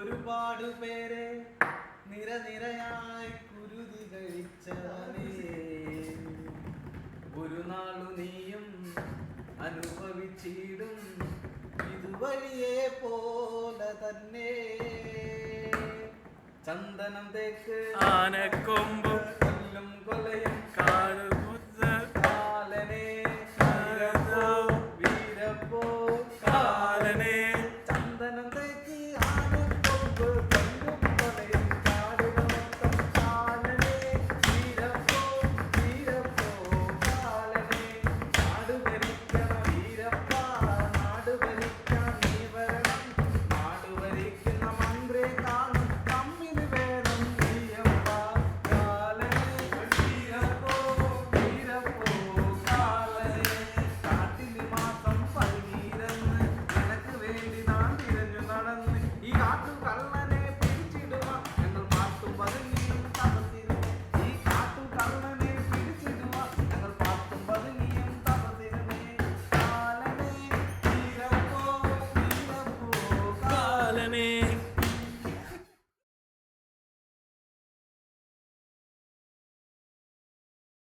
ഒരുപാട് പേരെ നിരനിരയായി കുരുതി കഴിച്ചവനേ ഒരു നാളു നീയും അനുഭവിച്ചിടും ഇതുവഴിയെ പോലെ തന്നെ. ചന്ദനം തേക്ക് ആനക്കോ